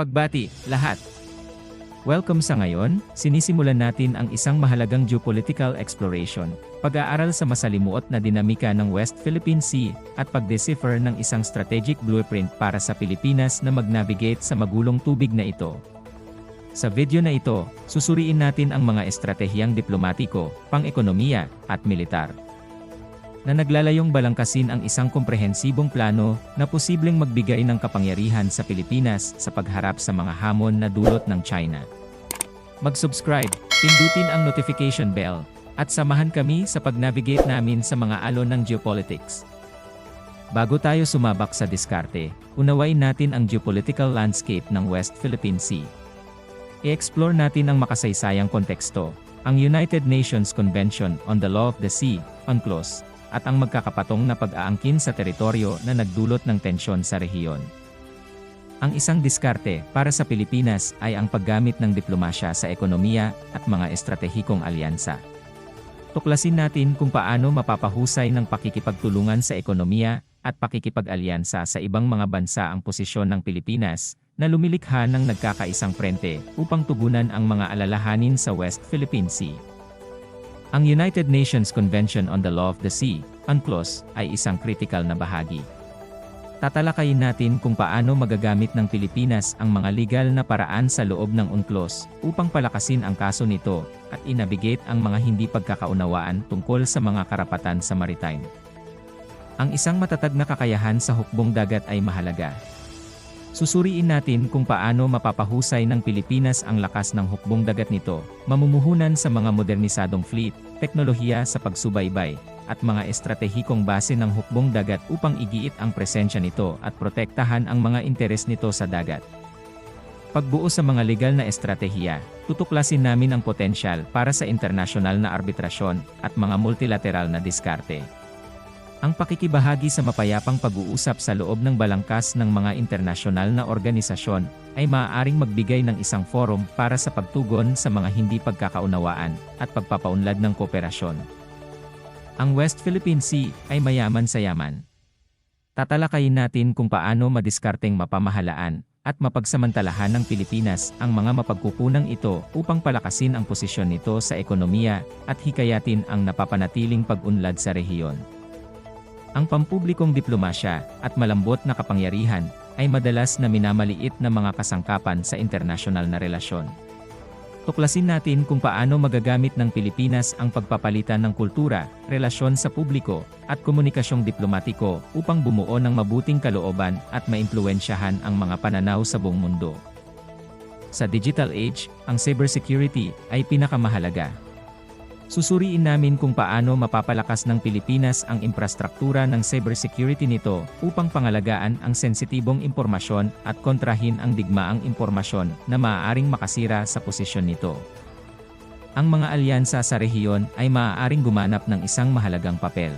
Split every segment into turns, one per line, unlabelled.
Pagbati, lahat. Welcome sa ngayon, sinisimulan natin ang isang mahalagang geopolitical exploration, pag-aaral sa masalimuot na dinamika ng West Philippine Sea, at pag-decipher ng isang strategic blueprint para sa Pilipinas na mag-navigate sa magulong tubig na ito. Sa video na ito, susuriin natin ang mga estratehiyang diplomatiko, pang-ekonomiya, at militar na naglalayong balangkasin ang isang komprehensibong plano na posibleng magbigay ng kapangyarihan sa Pilipinas sa pagharap sa mga hamon na dulot ng China. Mag-subscribe, pindutin ang notification bell, at samahan kami sa pag-navigate namin sa mga alon ng geopolitics. Bago tayo sumabak sa diskarte, unawain natin ang geopolitical landscape ng West Philippine Sea. I-explore natin ang makasaysayang konteksto, ang United Nations Convention on the Law of the Sea, UNCLOS, at ang magkakapatong na pag-aangkin sa teritoryo na nagdulot ng tensyon sa rehiyon. Ang isang diskarte para sa Pilipinas ay ang paggamit ng diplomasya sa ekonomiya at mga estratehikong alyansa. Tuklasin natin kung paano mapapahusay ng pakikipagtulungan sa ekonomiya at pakikipag-alyansa sa ibang mga bansa ang posisyon ng Pilipinas na lumilikha ng nagkakaisang prente upang tugunan ang mga alalahanin sa West Philippine Sea. Ang United Nations Convention on the Law of the Sea, UNCLOS, ay isang critical na bahagi. Tatalakayin natin kung paano magagamit ng Pilipinas ang mga legal na paraan sa loob ng UNCLOS upang palakasin ang kaso nito at inabigate ang mga hindi pagkakaunawaan tungkol sa mga karapatan sa maritime. Ang isang matatag na kakayahan sa hukbong dagat ay mahalaga, Susuriin natin kung paano mapapahusay ng Pilipinas ang lakas ng hukbong dagat nito, mamumuhunan sa mga modernisadong fleet, teknolohiya sa pagsubaybay, at mga estratehikong base ng hukbong dagat upang igiit ang presensya nito at protektahan ang mga interes nito sa dagat. Pagbuo sa mga legal na estratehiya, tutuklasin namin ang potensyal para sa internasyonal na arbitrasyon at mga multilateral na diskarte. Ang pakikibahagi sa mapayapang pag-uusap sa loob ng balangkas ng mga internasyonal na organisasyon ay maaaring magbigay ng isang forum para sa pagtugon sa mga hindi pagkakaunawaan at pagpapaunlad ng kooperasyon. Ang West Philippine Sea ay mayaman sa yaman. Tatalakayin natin kung paano madiskarteng mapamahalaan at mapagsamantalahan ng Pilipinas ang mga mapagkukunang ito upang palakasin ang posisyon nito sa ekonomiya at hikayatin ang napapanatiling pag-unlad sa rehiyon. Ang pampublikong diplomasya at malambot na kapangyarihan ay madalas na minamaliit na mga kasangkapan sa internasyonal na relasyon. Tuklasin natin kung paano magagamit ng Pilipinas ang pagpapalitan ng kultura, relasyon sa publiko, at komunikasyong diplomatiko upang bumuo ng mabuting kalooban at maimpluwensyahan ang mga pananaw sa buong mundo. Sa digital age, ang cybersecurity ay pinakamahalaga. Susuriin namin kung paano mapapalakas ng Pilipinas ang infrastruktura ng cybersecurity nito upang pangalagaan ang sensitibong impormasyon at kontrahin ang digmaang impormasyon na maaaring makasira sa posisyon nito. Ang mga alyansa sa rehiyon ay maaaring gumanap ng isang mahalagang papel.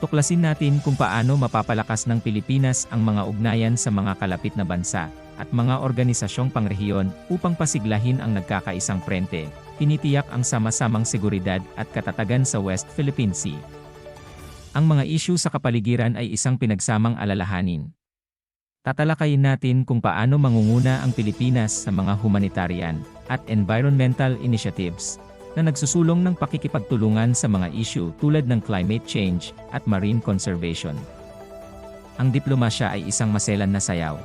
Tuklasin natin kung paano mapapalakas ng Pilipinas ang mga ugnayan sa mga kalapit na bansa at mga organisasyong pangrehiyon upang pasiglahin ang nagkakaisang prente tinitiyak ang sama-samang seguridad at katatagan sa West Philippine Sea. Ang mga isyu sa kapaligiran ay isang pinagsamang alalahanin. Tatalakayin natin kung paano mangunguna ang Pilipinas sa mga humanitarian at environmental initiatives na nagsusulong ng pakikipagtulungan sa mga isyu tulad ng climate change at marine conservation. Ang diplomasya ay isang maselan na sayaw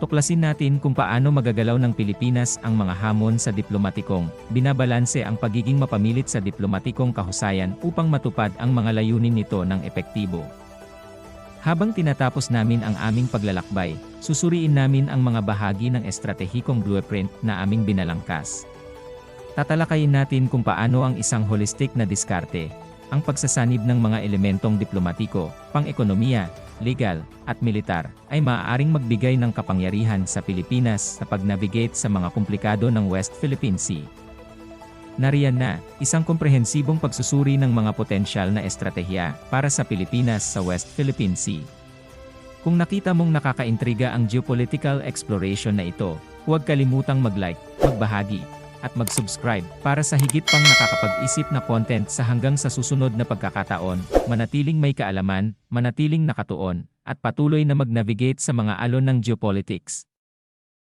Tuklasin natin kung paano magagalaw ng Pilipinas ang mga hamon sa diplomatikong, binabalanse ang pagiging mapamilit sa diplomatikong kahusayan upang matupad ang mga layunin nito ng epektibo. Habang tinatapos namin ang aming paglalakbay, susuriin namin ang mga bahagi ng estratehikong blueprint na aming binalangkas. Tatalakayin natin kung paano ang isang holistic na diskarte, ang pagsasanib ng mga elementong diplomatiko, pang-ekonomiya, legal, at militar, ay maaaring magbigay ng kapangyarihan sa Pilipinas sa pag-navigate sa mga komplikado ng West Philippine Sea. Nariyan na, isang komprehensibong pagsusuri ng mga potensyal na estratehiya para sa Pilipinas sa West Philippine Sea. Kung nakita mong nakakaintriga ang geopolitical exploration na ito, huwag kalimutang mag-like, magbahagi, at mag-subscribe para sa higit pang nakakapag-isip na content sa hanggang sa susunod na pagkakataon, manatiling may kaalaman, manatiling nakatuon, at patuloy na mag-navigate sa mga alon ng geopolitics.